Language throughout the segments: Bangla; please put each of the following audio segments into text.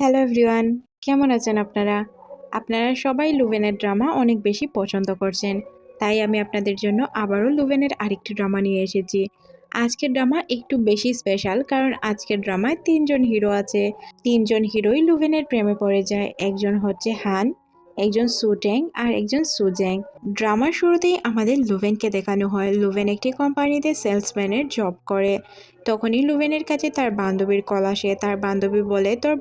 হ্যালো এভরিওয়ান কেমন আছেন আপনারা? আপনারা সবাই লুভেনের ড্রামা অনেক বেশি পছন্দ করছেন। তাই আমি আপনাদের জন্য আবারও লুভেনের আরেকটি ড্রামা নিয়ে এসেছি। আজকের ড্রামা একটু বেশি স্পেশাল কারণ আজকের ড্রামায় তিনজন হিরো আছে। তিনজন হিরোই লুভেনের প্রেমে পড়ে যায়। একজন হচ্ছে হান একজন সুট্যাং আর একজন সুজ্যাং ড্রামার শুরুতেই আমাদের লুভেনকে দেখানো হয়। লুভেন একটি কোম্পানিতে সেলসম্যানের জব করে। তখনই লুভেনের কাছে তার বান্ধবীর কল আসে। তার বান্ধবী বলে, তোর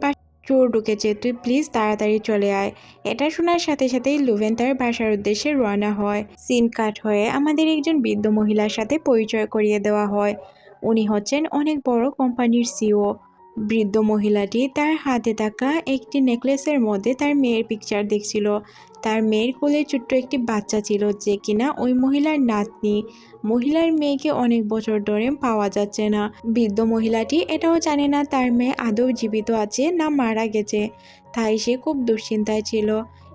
চোর ঢুকেছে। তুই প্লিজ তাড়াতাড়ি চলে আয়। এটা শোনার সাথে সাথেই লুভেন তার বাসার উদ্দেশ্যে রওনা হয়। সিন কাট হয়ে আমাদের একজন বৃদ্ধ মহিলার সাথে পরিচয় করিয়ে দেওয়া হয়। উনি হচ্ছেন অনেক বড় কোম্পানির সিও বৃদ্ধ মহিলাটি তার হাতে থাকা একটি নেকলেসের মধ্যে তার মেয়ের পিকচার দেখছিল। তার মেয়ের কোলে ছোট্ট একটি বাচ্চা ছিল যে কিনা ওই মহিলার নাতনি। মহিলার মেয়েকে অনেক বছর ধরে পাওয়া যাচ্ছে না। বৃদ্ধ মহিলাটি এটাও জানে না তার মেয়ে আদৌ জীবিত আছে না মারা গেছে। তাই সে খুব দুশ্চিন্তায় ছিল।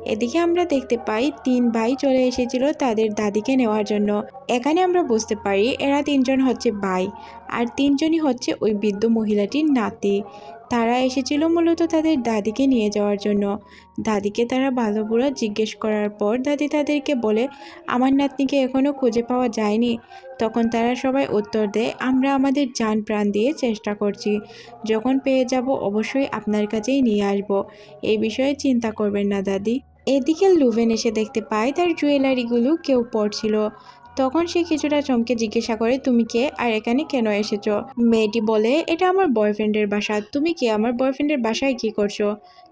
এদিকে আমরা দেখতে পাই, তিন ভাই চলে এসেছিল তাদের দাদিকে নেওয়ার জন্য। এখানে আমরা বুঝতে পারি, এরা তিনজন হচ্ছে ভাই। আর তিনজনই হচ্ছে ওই বৃদ্ধ মহিলাটির নাতি। তারা এসেছিল মূলত তাদের দাদিকে নিয়ে যাওয়ার জন্য। দাদিকে তারা ভালো বুড়ো জিজ্ঞেস করার পর দাদি তাদেরকে বলে, আমার নাতনিকে এখনও খুঁজে পাওয়া যায়নি। তখন তারা সবাই উত্তর দেয়, আমরা আমাদের যান প্রাণ দিয়ে চেষ্টা করছি। যখন পেয়ে যাব অবশ্যই আপনার কাছেই নিয়ে আসব। এই বিষয়ে চিন্তা করবেন না, দাদি। এদিকে লুভেন এসে দেখতে পায় তার জুয়েলারিগুলো কেউ পড়ছিল তখন সে কিছুটা চমকে জিজ্ঞাসা করে, তুমি কে? আর এখানে কেন এসেছ? মেয়েটি বলে, এটা আমার বয়ফ্রেন্ডের বাসা। তুমি কে? আমার বয়ফ্রেন্ডের বাসায় কি করছ?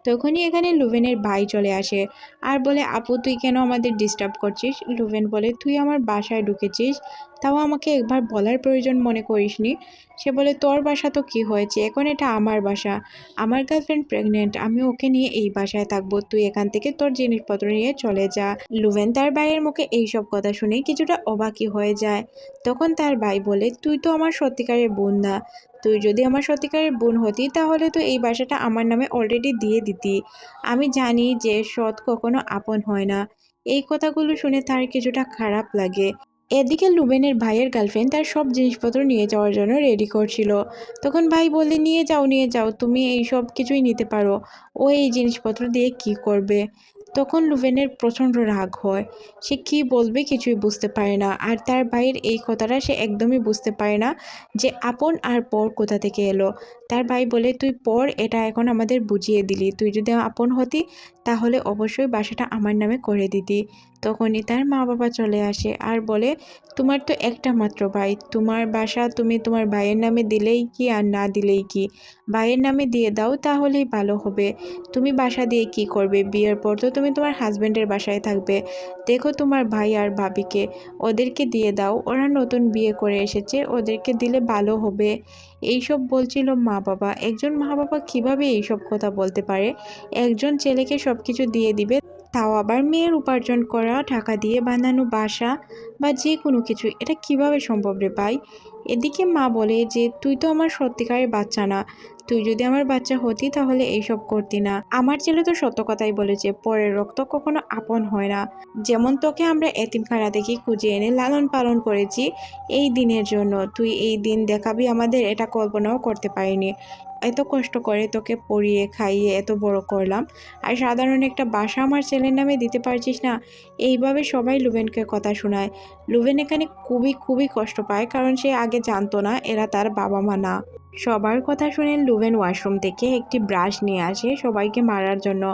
তখনই এখানে লুভেনের ভাই চলে আসে। আর বলে, আপু, তুই কেন আমাদের ডিস্টার্ব করছিস? লুভেন বলে, তুই আমার বাসায় ঢুকেছিস। তাও আমাকে একবার বলার প্রয়োজন মনে করিসনি? সে বলে, তোর বাসা তো কি হয়েছে? এখন এটা আমার বাসা। আমার গার্লফ্রেন্ড প্রেগনেন্ট আমি ওকে নিয়ে এই বাসায় থাকব। তুই এখান থেকে তোর জিনিসপত্র নিয়ে চলে যা। লুভেন তার ভাইয়ের মুখে এইসব কথা শুনে কিছুটা অবাকি হয়ে যায়। তখন তার ভাই বলে, তুই তো আমার সত্যিকারের বোন না। তুই যদি আমার সত্যিকারের বোন হতি, তাহলে তো এই বাসাটা আমার নামে অলরেডি দিয়ে দিতি। আমি জানি যে সৎ কখনো আপন হয় না। এই কথাগুলো শুনে তার কিছুটা খারাপ লাগে। এদিকে লুবেনের ভাইয়ের গার্লফ্রেন্ড তার সব জিনিসপত্র নিয়ে যাওয়ার জন্য রেডি করছিল। তখন ভাই বললে, নিয়ে যাও নিয়ে যাও, তুমি এই সব কিছুই নিতে পারো। ও এই জিনিসপত্র দিয়ে কি করবে? তখন লুভেনের প্রচণ্ড রাগ হয়। সে কি বলবে কিছুই বুঝতে পারে না। আর তার ভাইয়ের এই কথাটা সে একদমই বুঝতে পারে না যে, আপন আর পর কোথা থেকে এলো? তার ভাই বলে, তুই পর এটা এখন আমাদের বুঝিয়ে দিলি। তুই যদি আপন হতি, তাহলে অবশ্যই বাসাটা আমার নামে করে দিতি তখনই তার মা বাবা চলে আসে আর বলে, তোমার তো একটা মাত্র ভাই। তোমার বাসা তুমি তোমার ভাইয়ের নামে দিলেই কি আর না দিলেই কি? ভাইয়ের নামে দিয়ে দাও, তাহলেই ভালো হবে। তুমি বাসা দিয়ে কি করবে? বিয়ের পর তো তুমি তোমার হাজব্যান্ডের বাসায় থাকবে। দেখো তোমার ভাই আর ভাবিকে, ওদেরকে দিয়ে দাও, ওরা নতুন বিয়ে করে এসেছে, ওদেরকে দিলে ভালো হবে। এইসব বলছিল মা বাবা। একজন মা বাবা কীভাবে এইসব কথা বলতে পারে? একজন ছেলেকে সব কিছু দিয়ে দিবে, তাও আবার মেয়ের উপার্জন করা, টাকা দিয়ে বানানো বাসা বা যে কোনো কিছু, এটা কীভাবে সম্ভব রে ভাই? এদিকে মা বলে যে, তুই তো আমার সত্যিকারের বাচ্চা না। তুই যদি আমার বাচ্চা হতি তাহলে এইসব করতি না। আমার ছেলে তো সত্য কথাই বলেছে, পরের রক্ত কখনো আপন হয় না। যেমন তোকে আমরা এতিমখানা থেকে খুঁজে এনে লালন পালন করেছি এই দিনের জন্য। তুই এই দিন দেখাবি আমাদের, এটা কল্পনাও করতে পারিনি। এত কষ্ট করে তোকে পড়িয়ে খাইয়ে এত বড় করলাম। আর সাধারণ একটা বাসা আমার ছেলের নামে দিতে পারছিস না। এইভাবে সবাই লুবেনকে কথা শোনায়। লুবেন এখানে খুবই খুবই কষ্ট পায়, কারণ সে আগে জানতো না, এরা তার বাবা মা না। সবার কথা শুনে লুভেন ওয়াশরুম থেকে। একটি ব্রাশ নিয়ে আসে সবাইকে মারার জন্য।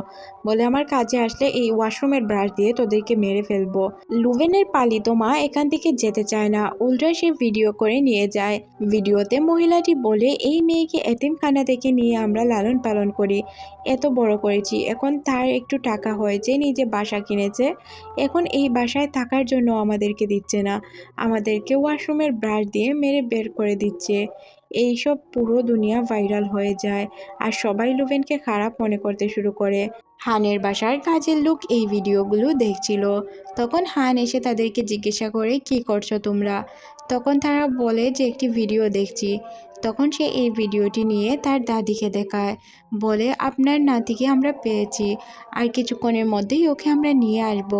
বলে, আমার কাজে আসলে এই ওয়াশরুমের ব্রাশ দিয়ে তোদেরকে মেরে ফেলব। লুভেনের পালিত মা এখান থেকে যেতে চায় না। উল্টা সে ভিডিও করে নিয়ে যায়। ভিডিওতে মহিলাটি বলে, এই মেয়েকে এতিমখানা থেকে নিয়ে আমরা লালন পালন করি। এত বড় করেছি। এখন তার একটু টাকা হয়েছে নিজে বাসা কিনেছে। এখন এই বাসায় থাকার জন্য আমাদেরকে দিচ্ছে না। আমাদেরকে ওয়াশরুমের ব্রাশ দিয়ে মেরে বের করে দিচ্ছে। এইসব পুরো দুনিয়া ভাইরাল হয়ে যায় আর সবাই লুভেনকে খারাপ মনে করতে শুরু করে। হানের বাসার কাজের লোক এই ভিডিওগুলো দেখছিল। তখন হান এসে তাদেরকে জিজ্ঞাসা করে, কি করছ তোমরা? তখন তারা বলে যে, একটি ভিডিও দেখছি। তখন সে এই ভিডিওটি নিয়ে তার দাদিকে দেখায়, বলে, আপনার নাতিকে আমরা পেয়েছি, আর কিছুক্ষণের মধ্যেই ওকে আমরা নিয়ে আসব।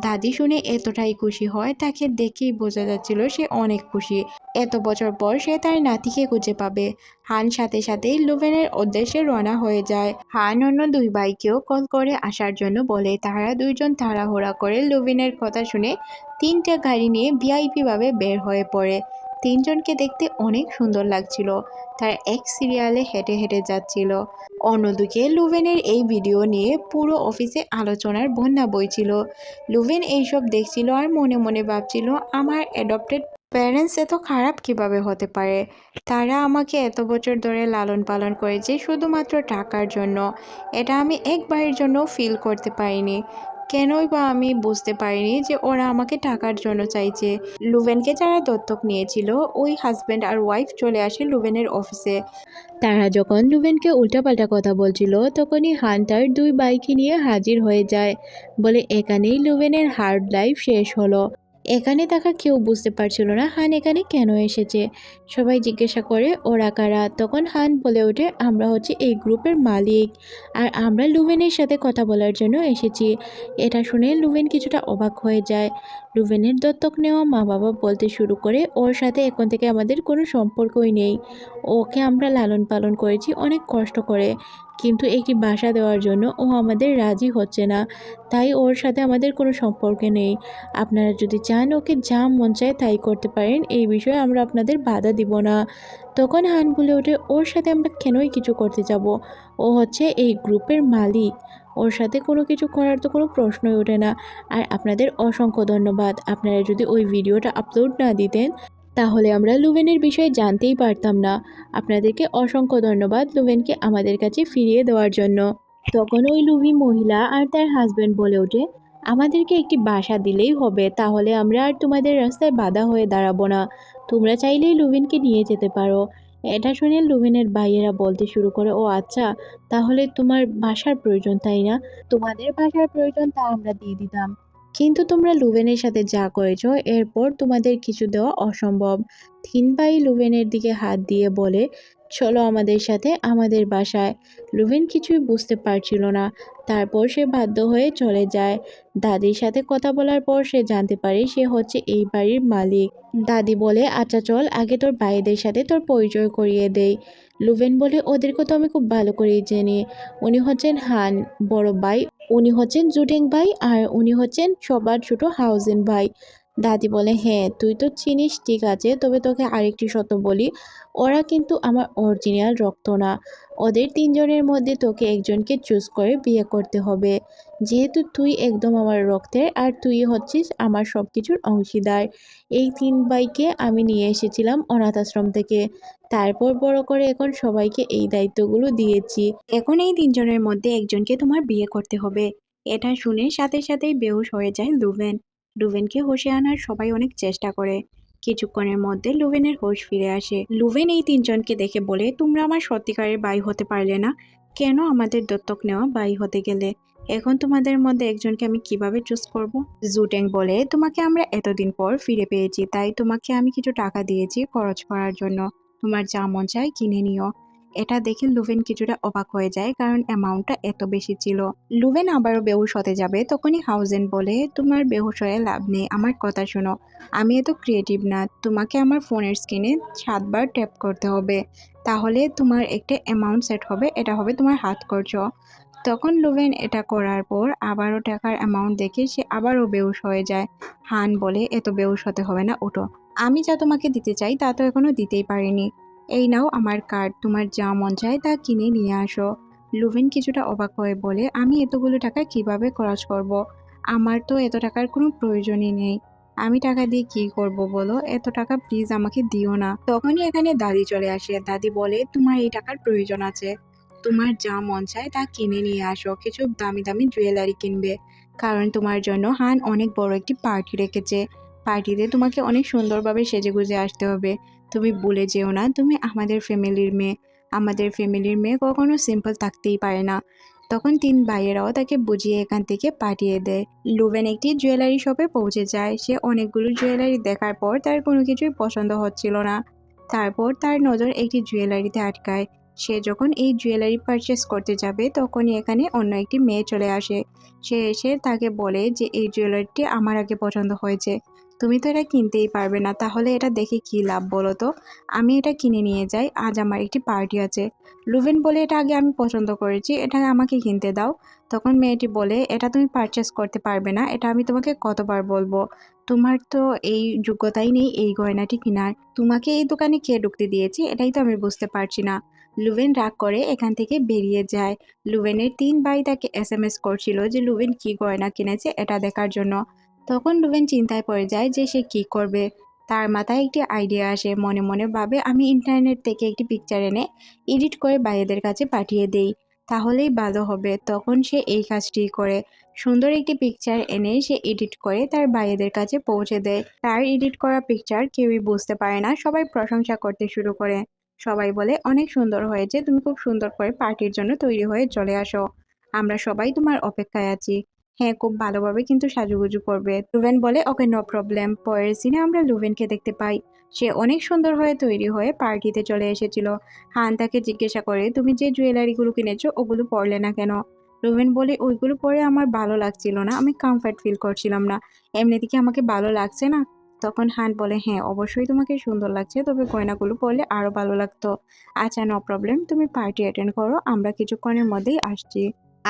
দাদি শুনে এতটাই খুশি হয়, তাকে দেখেই বোঝা যাচ্ছিল সে অনেক খুশি। এত বছর পর সে তার নাতিকে খুঁজে পাবে। হান সাথে সাথেই লুভেনের উদ্দেশ্যে রওনা হয়ে যায়। হান অন্য দুই ভাইকেও কল করে আসার জন্য বলে তারা দুইজন তাড়াহুড়া করে লুভিনের কথা শুনে তিনটে গাড়ি নিয়ে ভিআইপি ভাবে বের হয়ে পড়ে। তিনজনকে দেখতে অনেক সুন্দর লাগছিল। তার এক সিরিয়ালে হেঁটে হেঁটে যাচ্ছিল। অন্যদিকে লুভেনের এই ভিডিও নিয়ে পুরো অফিসে আলোচনার বন্যা বইছিল। লুভেন এইসব দেখছিল আর মনে মনে ভাবছিল, আমার অ্যাডপ্টেড প্যারেন্টস এত খারাপ কীভাবে হতে পারে? তারা আমাকে এত বছর ধরে লালন পালন করেছে শুধুমাত্র টাকার জন্য। এটা আমি একবারের জন্য ফিল করতে পারিনি। কেনই বা আমি বুঝতে পারিনি যে ওরা আমাকে টাকার জন্য চাইছে। লুভেনকে যারা দত্তক নিয়েছিল, ওই হাজব্যান্ড আর ওয়াইফ চলে আসে লুভেনের অফিসে তারা যখন লুভেনকে উল্টাপাল্টা কথা বলছিল, তখনই হান্টার দুই বাইকে নিয়ে হাজির হয়ে যায়। বলে, এখানেই লুভেনের হার্ড লাইফ শেষ হলো। এখানে থাকা কেউ বুঝতে পারছিল না হান এখানে কেন এসেছে। সবাই জিজ্ঞাসা করে, ওরা কারা? তখন হান বলে ওঠে, আমরা হচ্ছে এই গ্রুপের মালিক আর আমরা লুভেনের সাথে কথা বলার জন্য এসেছি। এটা শুনে লুভেন কিছুটা অবাক হয়ে যায়। লুভেনের দত্তক নেওয়া মা বাবা বলতে শুরু করে, ওর সাথে এখন থেকে আমাদের কোনো সম্পর্কই নেই। ওকে আমরা লালন পালন করেছি অনেক কষ্ট করে। কিন্তু একটি বাসা দেওয়ার জন্য ও আমাদের রাজি হচ্ছে না। তাই ওর সাথে আমাদের কোনো সম্পর্ক নেই। আপনারা যদি চান ওকে যা মন চায় তাই করতে পারেন, এই বিষয়ে আমরা আপনাদের বাধা দিব না। তখন হান বলে ওঠে, ওর সাথে আমরা কেনই কিছু করতে যাব? ও হচ্ছে এই গ্রুপের মালিক। ওর সাথে কোনো কিছু করার তো কোনো প্রশ্নই ওঠে না। আর আপনাদের অসংখ্য ধন্যবাদ। আপনারা যদি ওই ভিডিওটা আপলোড না দিতেন তাহলে আমরা লুভেনের বিষয়ে জানতেই পারতাম না। আপনাদেরকে অসংখ্য ধন্যবাদ লুভেনকে আমাদের কাছে ফিরিয়ে দেওয়ার জন্য। তখন ওই লুভি মহিলা আর তার হাজব্যান্ড বলে ওঠে, আমাদেরকে একটি বাসা দিলেই হবে, তাহলে আমরা আর তোমাদের রাস্তায় বাধা হয়ে দাঁড়াবো না। তোমরা চাইলেই লুভিনকে নিয়ে যেতে পারো। এটা শুনে লুভিনের ভাইয়েরা বলতে শুরু করে, ও আচ্ছা তাহলে তোমার বাসার প্রয়োজন, তাই না? তোমাদের বাসার প্রয়োজন তা আমরা দিয়ে দিতাম। কিন্তু তোমরা লুভেনের সাথে যা করেছ, এরপর তোমাদের কিছু দেওয়া অসম্ভব। তিন ভাই লুভেনের দিকে হাত দিয়ে বলে, চলো আমাদের সাথে, আমাদের বাসায়। লুভেন কিছুই বুঝতে পারছিল না। তারপর সে বাধ্য হয়ে চলে যায়। দাদির সাথে কথা বলার পর সে জানতে পারে সে হচ্ছে এই বাড়ির মালিক। দাদি বলে আচ্ছা চল, আগে তোর ভাইদের সাথে তোর পরিচয় করিয়ে দেই। লুভেন বলে, ওদেরকে তো আমি খুব ভালো করেই জানি। উনি হচ্ছেন হান, বড় ভাই। উনি হচ্ছেন জুডেং ভাই আর উনি হচ্ছেন সবার ছোট হাউজেন ভাই। দাদি বলে হ্যাঁ তুই তো চিনিস, ঠিক আছে, তবে তোকে আরেকটি শত বলি। ওরা কিন্তু আমার অরিজিনাল রক্ত না। ওদের তিনজনের মধ্যে তোকে একজনকে চুজ করে বিয়ে করতে হবে। যেহেতু তুই একদম আমার রক্তের আর তুই হচ্ছিস আমার সব কিছুর অংশীদার। এই তিন ভাইকে আমি নিয়ে এসেছিলাম অনাথ আশ্রম থেকে। তারপর বড় করে এখন সবাইকে এই দায়িত্বগুলো দিয়েছি। এখন এই তিনজনের মধ্যে একজনকে তোমার বিয়ে করতে হবে। এটা শুনে সাথে সাথেই বেহুশ হয়ে যায় লুভেন লুভেনকে হোশে আনার সবাই অনেক চেষ্টা করে। কিছুক্ষণের মধ্যে লুভেনের হোশ ফিরে আসে। লুভেন এই তিনজনকে দেখে বলে, তোমরা আমার সত্যিকারের বাই হতে পারলে না। কেন আমাদের দত্তক নেওয়া বাই হতে গেলে? এখন তোমাদের মধ্যে একজনকে আমি কীভাবে চুজ করব? জুটেং বলে, তোমাকে আমরা এতদিন পর ফিরে পেয়েছি, তাই তোমাকে আমি কিছু টাকা দিয়েছি খরচ করার জন্য। তোমার যা মন চায় কিনে নিও। এটা দেখে লুভেন কিছুটা অবাক হয়ে যায়, কারণ অ্যামাউন্টটা এত বেশি ছিল। লুভেন আবারও বেহুশ হতে যাবে, তখনই হাউজেন বলে, তোমার বেহুশ হয়ে লাভ নেই, আমার কথা শোনো। আমি এত ক্রিয়েটিভ না, তোমাকে আমার ফোনের স্ক্রিনে সাতবার ট্যাপ করতে হবে। তাহলে তোমার একটা অ্যামাউন্ট সেট হবে, এটা হবে তোমার হাত খরচ। তখন লুভেন এটা করার পর আবারও টাকার অ্যামাউন্ট দেখে সে আবারও বেহুশ হয়ে যায়। হান বলে, এত বেহুশ হতে হবে না, ওঠো। আমি যা তোমাকে দিতে চাই, তা তো এখনও দিতেই পারিনি। এই নাও আমার কার্ড, তোমার যা মন চায় তা কিনে নিয়ে আসো। লুভেন কিছুটা অবাক হয়ে বলে, আমি এতগুলো টাকা কীভাবে খরচ করব। আমার তো এত টাকার কোনো প্রয়োজনই নেই। আমি টাকা দিয়ে কি করব বলো? এত টাকা প্লিজ আমাকে দিও না। তখনই এখানে দাদি চলে আসে। দাদি বলে, তোমার এই টাকার প্রয়োজন আছে। তোমার যা মন চায় তা কিনে নিয়ে আসো। কিছু দামি দামি জুয়েলারি কিনবে। কারণ তোমার জন্য হান অনেক বড় একটি পার্টি রেখেছে। পার্টিতে তোমাকে অনেক সুন্দরভাবে সেজে গুজে আসতে হবে। তুমি বলে যেও না, তুমি আমাদের ফ্যামিলির মেয়ে। আমাদের ফ্যামিলির মেয়ে কখনো সিম্পল থাকতেই পারে না। তখন তিন ভাইয়েরাও তাকে বুঝিয়ে এখান থেকে পাঠিয়ে দেয়। লুভেন একটি জুয়েলারি শপে পৌঁছে যায়। সে অনেকগুলো জুয়েলারি দেখার পর তার কোনো কিছুই পছন্দ হচ্ছিল না। তারপর তার নজর একটি জুয়েলারিতে আটকায়। সে যখন এই জুয়েলারি পারচেস করতে যাবে, তখনই এখানে অন্য একটি মেয়ে চলে আসে। সে এসে তাকে বলে যে, এই জুয়েলারিটি আমার আগে পছন্দ হয়েছে। তুমি তো এটা কিনতেই পারবে না, তাহলে এটা দেখে কী লাভ বলো তো? আমি এটা কিনে নিয়ে যাই, আজ আমার একটি পার্টি আছে। লুভেন বলে, এটা আগে আমি পছন্দ করেছি, এটা আমাকে কিনতে দাও। তখন মেয়েটি বলে, এটা তুমি পারচেস করতে পারবে না, এটা আমি তোমাকে কতবার বলব? তোমার তো এই যোগ্যতাই নেই এই গয়নাটি কেনার। তোমাকে এই দোকানে কে ঢুকতে দিয়েছি, এটাই তো আমি বুঝতে পারছি না। লুভেন রাগ করে এখান থেকে বেরিয়ে যায়। লুভেনের তিন ভাই তাকে এস এম এস করছিল যে লুভেন কি গয়না কিনেছে, এটা দেখার জন্য। তখন লুভেন চিন্তায় পড়ে যায় যে সে কি করবে। তার মাথায় একটি আইডিয়া আসে, মনে মনে ভাবে, আমি ইন্টারনেট থেকে একটি পিকচার এনে এডিট করে ভাইয়েদের কাছে পাঠিয়ে দেই, তাহলেই ভালো হবে। তখন সে এই কাজটি করে। সুন্দর একটি পিকচার এনে সে এডিট করে তার ভাইয়েদের কাছে পৌঁছে দেয়। তার এডিট করা পিকচার কেউই বুঝতে পারে না, সবাই প্রশংসা করতে শুরু করে। সবাই বলে, অনেক সুন্দর হয়েছে, তুমি খুব সুন্দর করে পার্টির জন্য তৈরি হয়ে চলে আসো। আমরা সবাই তোমার অপেক্ষায় আছি। হ্যাঁ খুব ভালোভাবে কিন্তু সাজুগুজু করবে। লুভেন বলে, ওকে নো প্রবলেম পরের সিনে আমরা লুভেনকে দেখতে পাই। সে অনেক সুন্দর হয়ে তৈরি হয়ে পার্টিতে চলে এসেছিল। হান তাকে জিজ্ঞাসা করে, তুমি যে জুয়েলারিগুলো কিনেছো, ওগুলো পরলে না কেন? লুভেন বলে, ওইগুলো পরে আমার ভালো লাগছিল না। আমি কমফর্ট ফিল করছিলাম না। এমনি কি আমাকে ভালো লাগছে না? তখন হান বলে হ্যাঁ অবশ্যই তোমাকে সুন্দর লাগছে। তবে গয়নাগুলো পরলে আরও ভালো লাগতো। আচ্ছা নো প্রবলেম তুমি পার্টি অ্যাটেন্ড করো। আমরা কিছুক্ষণের মধ্যেই আসছি।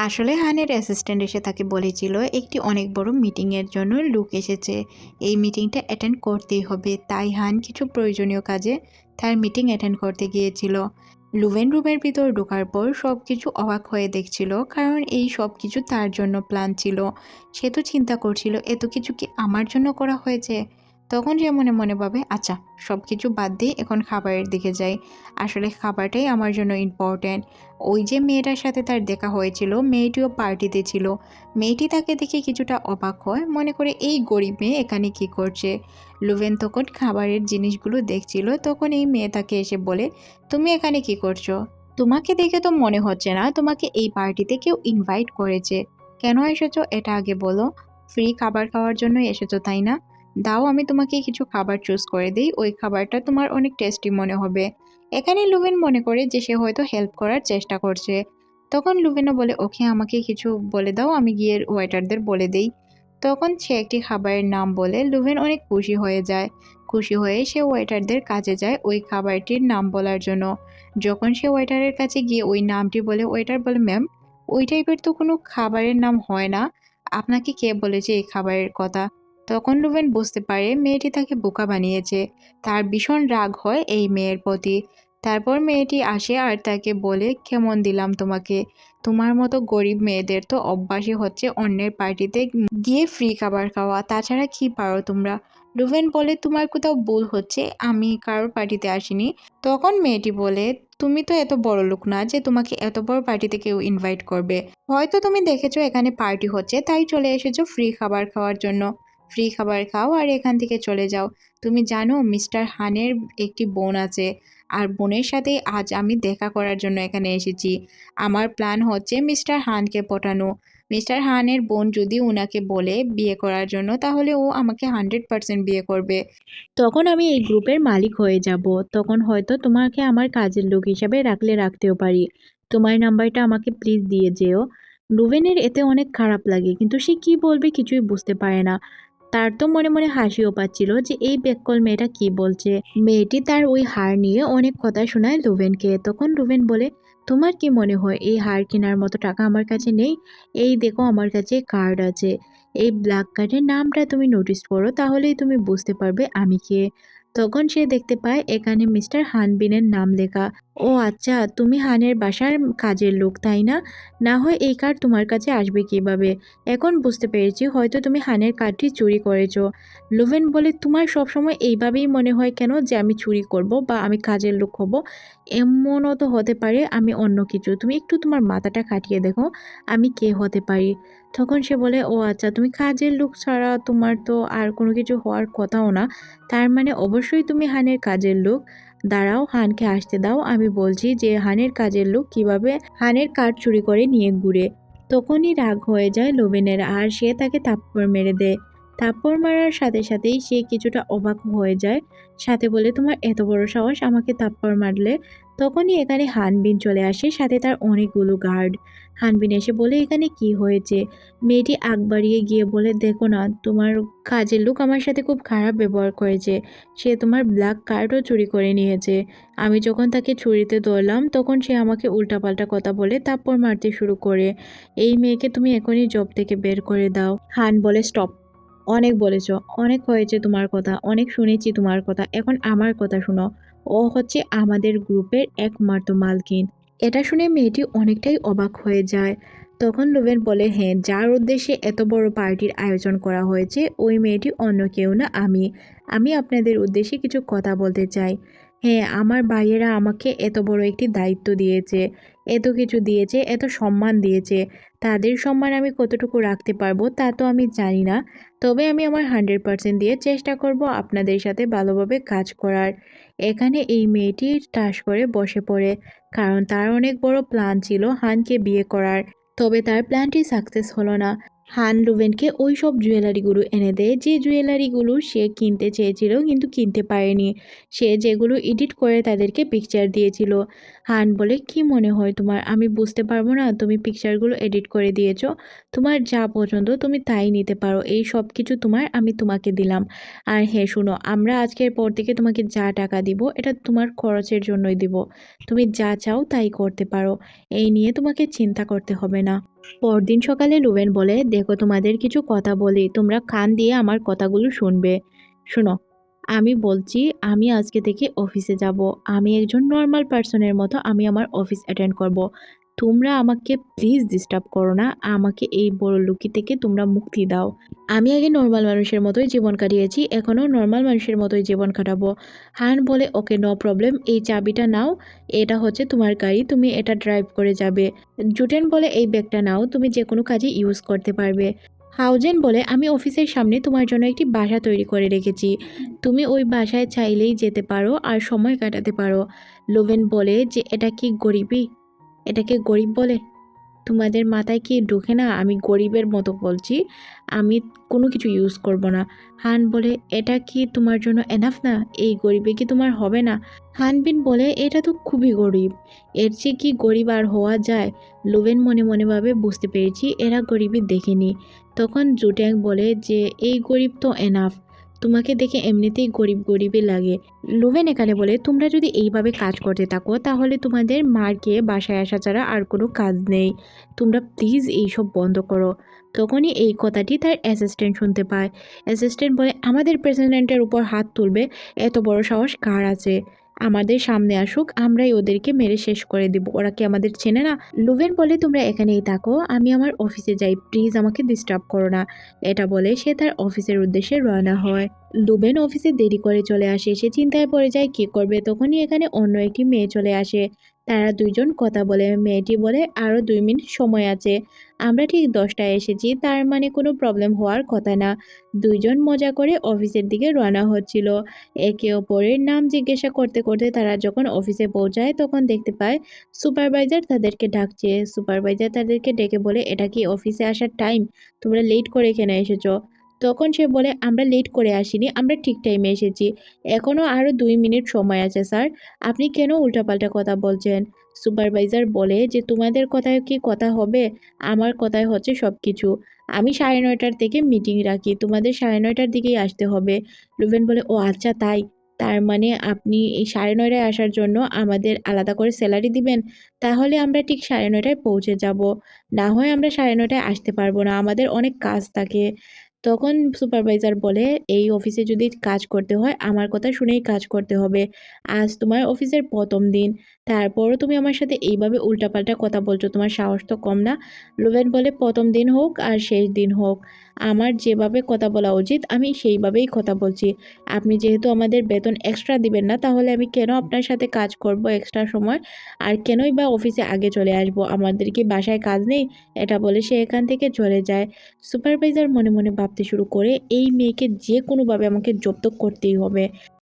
আসলে হানের অ্যাসিস্ট্যান্ট এসে তাকে বলেছিল, একটি অনেক বড় মিটিংয়ের জন্য লুক এসেছে। এই মিটিংটা অ্যাটেন্ড করতেই হবে। তাই হান কিছু প্রয়োজনীয় কাজে তার মিটিং অ্যাটেন্ড করতে গিয়েছিল। লুভেন রুমের ভিতর ঢোকার পর সব কিছু অবাক হয়ে দেখছিল, কারণ এই সব কিছু তার জন্য প্ল্যান ছিল। সে তো চিন্তা করছিল, এত কিছু কি আমার জন্য করা হয়েছে? তখন সে মনে মনে ভাবে আচ্ছা সব কিছু বাদ দিয়ে এখন খাবারের দিকে যাই। আসলে খাবারটাই আমার জন্য ইম্পর্ট্যান্ট ওই যে মেয়েটার সাথে তার দেখা হয়েছিল, মেয়েটিও পার্টিতে ছিল। মেয়েটি তাকে দেখে কিছুটা অবাক হয়, মনে করে, এই গরিব মেয়ে এখানে কি করছে? লুভেন তখন খাবারের জিনিসগুলো দেখছিল, তখন এই মেয়ে তাকে এসে বলে, তুমি এখানে কি করছ? তোমাকে দেখে তো মনে হচ্ছে না, তোমাকে এই পার্টিতে কেউ ইনভাইট করেছে। কেন এসেছ, এটা আগে বলো। ফ্রি খাবার খাওয়ার জন্য এসেছ, তাই না? দাও, আমি তোমাকে কিছু খাবার চুজ করে দিই। ওই খাবারটা তোমার অনেক টেস্টি মনে হবে। এখানে লুভেন মনে করে যে সে হয়তো হেল্প করার চেষ্টা করছে। তখন লুভেনও বলে, ওকে, আমাকে কিছু বলে দাও, আমি গিয়ে ওয়েটারদের বলে দিই। তখন সে একটি খাবারের নাম বলে। লুভেন অনেক খুশি হয়ে যায়। খুশি হয়ে সে ওয়েটারদের কাছে যায় ওই খাবারটির নাম বলার জন্য। যখন সে ওয়েটারের কাছে গিয়ে ওই নামটি বলে ওয়েটার বলে ম্যাম ওই টাইপের তো কোনো খাবারের নাম হয় না। আপনাকে কে বলেছে এই খাবারের কথা? তখন লুভেন বুঝতে পারে মেয়েটি তাকে বোকা বানিয়েছে। তার ভীষণ রাগ হয় এই মেয়ের প্রতি। তারপর মেয়েটি আসে আর তাকে বলে, কেমন দিলাম তোমাকে? তোমার মতো গরিব মেয়েদের তো অভ্যাসই হচ্ছে অন্যের পার্টিতে গিয়ে ফ্রি খাবার খাওয়া। তাছাড়া কি পারো তোমরা? লুভেন বলে, তোমার কোথাও ভুল হচ্ছে। আমি কারোর পার্টিতে আসিনি। তখন মেয়েটি বলে, তুমি তো এত বড় লোক না যে তোমাকে এত বড় পার্টিতে কেউ ইনভাইট করবে। হয়তো তুমি দেখেছ এখানে পার্টি হচ্ছে, তাই চলে এসেছ ফ্রি খাবার খাওয়ার জন্য। ফ্রি খাবার খাও আর এখান থেকে চলে যাও। তুমি জানো মিস্টার হানের একটি বোন আছে। আর বোনের সাথে আজ আমি দেখা করার জন্য এখানে এসেছি। আমার প্ল্যান হচ্ছে মিস্টার হানকে পটানো। মিস্টার হানের বোন যদি ওনাকে বলে বিয়ে করার জন্য, তাহলে ও আমাকে হান্ড্রেড পারসেন্ট বিয়ে করবে। তখন আমি এই গ্রুপের মালিক হয়ে যাব। তখন হয়তো তোমাকে আমার কাজের লোক হিসাবে রাখলে রাখতেও পারি। তোমার নাম্বারটা আমাকে প্লিজ দিয়ে যেও। লুভেনের এতে অনেক খারাপ লাগে, কিন্তু সে কি বলবে কিছুই বুঝতে পারে না। তার তো মনে মনে হাসিও পাচ্ছিল যে এই বেককল মেয়েটা কি বলছে। মেয়েটি তার ওই হার নিয়ে অনেক কথা শোনায় রুবেনকে। তখন রুবেন বলে, তোমার কি মনে হয় এই হার কেনার মতো টাকা আমার কাছে নেই? এই দেখো আমার কাছে কার্ড আছে। এই ব্ল্যাক কার্ডের নামটা তুমি নোটিস করো, তাহলেই তুমি বুঝতে পারবে আমি কে। তখন সে দেখতে পায় এখানে মিস্টার হানবিনের নাম লেখা। ও আচ্ছা তুমি হানের বাসার কাজের লোক, তাই না? না হয় এই কার্ড তোমার কাছে আসবে কীভাবে? এখন বুঝতে পেরেছি, হয়তো তুমি হানের কার্ডটি চুরি করেছ। লোভেন বলে, তোমার সবসময় এইভাবেই মনে হয় কেন যে আমি চুরি করব বা আমি কাজের লোক হব? এমনও তো হতে পারে আমি অন্য কিছু। তুমি একটু তোমার মাথাটা খাটিয়ে দেখো, আমি কে হতে পারি? তখন সে বলে, ও আচ্ছা তুমি কাজের লোক ছাড়া তোমার তো আর কোনো কিছু হওয়ার কথাও না। তার মানে অবশ্যই তুমি হানের কাজের লোক। দাঁড়াও, হানকে আসতে দাও। আমি বলছি যে, হানের কাজের লোক কীভাবে হানের কার্ড চুরি করে নিয়ে ঘুরে। তখনই রাগ হয়ে যায় লোভেনের, আর সে তাকে থাপ্পড় মেরে দেয়। থাপ্পড় মারার সাথে সাথেই সে কিছুটা অবাক হয়ে যায়। সাথে বলে, তোমার এত বড় সাহস আমাকে থাপ্পড় মারলে? তখনই এখানে হানবিন চলে আসে, সাথে তার অনেকগুলো গার্ড। হানবিন এসে বলে, এখানে কি হয়েছে? মেয়েটি আগ বাড়িয়ে গিয়ে বলে, দেখো না, তোমার কাজের লোক আমার সাথে খুব খারাপ ব্যবহার করেছে। সে তোমার ব্ল্যাক কার্ডও চুরি করে নিয়েছে। আমি যখন তাকে ছুরিতে ধরলাম, তখন সে আমাকে উল্টাপাল্টা কথা বলে তারপর মারতে শুরু করে। এই মেয়েকে তুমি এখনই জব থেকে বের করে দাও। হান বলে, স্টপ অনেক বলেছ, অনেক হয়েছে তোমার কথা, অনেক শুনেছি তোমার কথা। এখন আমার কথা শোনো, ও হচ্ছে আমাদের গ্রুপের একমাত্র মালকিন। এটা শুনে মেয়েটি অনেকটাই অবাক হয়ে যায়। তখন লোভেন বলে হ্যাঁ যার উদ্দেশ্যে এত বড় পার্টির আয়োজন করা হয়েছে, ওই মেয়েটি অন্য কেউ না, আমি। আমি আপনাদের উদ্দেশ্যে কিছু কথা বলতে চাই। হ্যাঁ আমার ভাইয়েরা আমাকে এত বড় একটি দায়িত্ব দিয়েছে। এত কিছু দিয়েছে, এত সম্মান দিয়েছে। তাদের সম্মান আমি কতটুকু রাখতে পারব তা তো আমি জানি না। তবে আমি আমার হান্ড্রেড পারসেন্ট দিয়ে চেষ্টা করব আপনাদের সাথে ভালোভাবে কাজ করার। এখানে এই মেয়েটি টাস করে বসে পড়ে, কারণ তার অনেক বড় প্ল্যান ছিল হানকে বিয়ে করার। তবে তার প্ল্যানটি সাকসেস হলো না। হান লুভেনকে ওই সব জুয়েলারিগুলো এনে দেয়, যে জুয়েলারিগুলো সে কিনতে চেয়েছিল কিন্তু কিনতে পারেনি। সে যেগুলো এডিট করে তাদেরকে পিকচার দিয়েছিল। হান বলে, কি মনে হয় তোমার? আমি বুঝতে পারব না, তুমি পিকচারগুলো এডিট করে দিয়েছ। তোমার যা পছন্দ তুমি তাই নিতে পারো। এই সব কিছু তোমার, আমি তোমাকে দিলাম। আর হ্যাঁ শুনো, আমরা আজকের পর থেকে তোমাকে যা টাকা দিব, এটা তোমার খরচের জন্যই দিব। তুমি যা চাও তাই করতে পারো। এই নিয়ে তোমাকে চিন্তা করতে হবে না। পরদিন সকালে লুবেন বলে, দেখো, তোমাদের কিছু কথা বলি। তোমরা কান দিয়ে আমার কথাগুলো শুনবে। শোনো, আমি বলছি, আমি আজকে থেকে অফিসে যাব। আমি একজন নর্মাল পার্সনের মতো আমি আমার অফিস অ্যাটেন্ড করব। তোমরা আমাকে প্লিজ ডিস্টার্ব করো না আমাকে এই বড় লুকি থেকে তোমরা মুক্তি দাও। আমি আগে নর্মাল মানুষের মতোই জীবন কাটিয়েছি, এখনও নর্মাল মানুষের মতোই জীবন কাটাবো। হান বলে ওকে নো প্রবলেম এই চাবিটা নাও, এটা হচ্ছে তোমার গাড়ি, তুমি এটা ড্রাইভ করে যাবে। জুটেন বলে, এই ব্যাগটা নাও, তুমি যে কোনো কাজে ইউজ করতে পারবে। হাউজেন বলে, আমি অফিসের সামনে তোমার জন্য একটি বাসা তৈরি করে রেখেছি। তুমি ওই বাসায় চাইলেই যেতে পারো আর সময় কাটাতে পারো। লোভেন বলে, যে এটা কি গরিবই এটাকে গরিব বলে? তোমাদের মাথায় কি ঢোকে না আমি গরিবের মতো বলছি? আমি কোনো কিছু ইউজ করব না। হান বলে, এটা কি তোমার জন্য এনাফ না? এই গরিবে কি তোমার হবে না? হানবিন বলে, এটা তো খুবই গরিব। এর চেয়ে কি গরিব আর হওয়া যায়? লোভেন মনে মনে ভাবে, বুঝতে পেরেছি, এরা গরিবই দেখেনি। তখন জুট্যাং বলে, যে এই গরিব তো এনাফ তোমাকে দেখে এমনিতেই গরিব গরিবই লাগে। লোভেন এখানে বলে, তোমরা যদি এইভাবে কাজ করতে থাকো, তাহলে তোমাদের মারকে বাসায় আসা ছাড়া আর কোনো কাজ নেই। তোমরা প্লিজ এইসব বন্ধ করো। তখনই এই কথাটি তার অ্যাসিস্ট্যান্ট শুনতে পায়। অ্যাসিস্ট্যান্ট বলে, আমাদের প্রেসিডেন্টের উপর হাত তুলবে, এত বড় সাহস কার আছে? আমাদের সামনে আসুক, আমরাই ওদেরকে মেরে শেষ করে দিব। ওরা কি আমাদের চেনে না? লুভেন বলে, তোমরা এখানেই থাকো, আমি আমার অফিসে যাই, প্লিজ আমাকে ডিস্টার্ব করো না। এটা বলে, সে তার অফিসের উদ্দেশ্যে রওনা হয়। লুবেন অফিসে দেরি করে চলে আসে, সে চিন্তায় পড়ে যায়, কি করবে? তখনই এখানে অন্য একটি মেয়ে চলে আসে। তারা দুইজন কথা বলে, মেয়েটি বলে আরও দুই মিনিট সময় আছে। আমরা ঠিক দশটায় এসেছি। তার মানে কোনো প্রবলেম হওয়ার কথা না। দুইজন মজা করে অফিসের দিকে রওনা হচ্ছিল। একে অপরের নাম জিজ্ঞাসা করতে করতে তারা যখন অফিসে পৌঁছায়, তখন দেখতে পায় সুপারভাইজার তাদেরকে ডাকছে। সুপারভাইজার তাদেরকে ডেকে বলে, এটা কি অফিসে আসার টাইম তোমরা লেট করে এখানে এসেছ? তখন সে বলে, আমরা লেট করে আসিনি, আমরা ঠিক টাইমে এসেছি। এখনও আরও দুই মিনিট সময় আছে স্যার আপনি কেন উল্টাপাল্টা কথা বলছেন? সুপারভাইজার বলে যে, তোমাদের কথায় কি কথা হবে? আমার কথায় হচ্ছে সব কিছু আমি সাড়ে নয়টার থেকে মিটিং রাখি। তোমাদের সাড়ে নয়টার দিকেই আসতে হবে। লুভেন বলে, ও আচ্ছা তাই। তার মানে আপনি এই সাড়ে নয়টায় আসার জন্য আমাদের আলাদা করে স্যালারি দিবেন? তাহলে আমরা ঠিক সাড়ে নয়টায় পৌঁছে যাব। না হয় আমরা সাড়ে নয়টায় আসতে পারব না। আমাদের অনেক কাজ থাকে। তখন সুপারভাইজার বলে, এই অফিসে যদি কাজ করতে হয়, আমার কথা শুনেই কাজ করতে হবে। আজ তোমার অফিসের প্রথম দিন। তারপরও তুমি আমার সাথে এইভাবে উল্টাপাল্টা কথা বলছো, তোমার সাহস তো কম না। লোভেন বলে, প্রথম দিন হোক আর শেষ দিন হোক। আমার যেভাবে কথা বলা উচিত, আমি সেইভাবেই কথা বলছি। আপনি যেহেতু আমাদের বেতন এক্সট্রা দিবেন না, তাহলে আমি কেন আপনার সাথে কাজ করব এক্সট্রা সময়? আর কেনই বা অফিসে আগে চলে আসব? আমাদের কি বাসায় কাজ নেই? এটা বলে সে এখান থেকে চলে যায়। সুপারভাইজার মনে মনে ভাবতে শুরু করে, এই মেয়েকে যে কোনোভাবে আমাকে জব্দ করতেই হবে।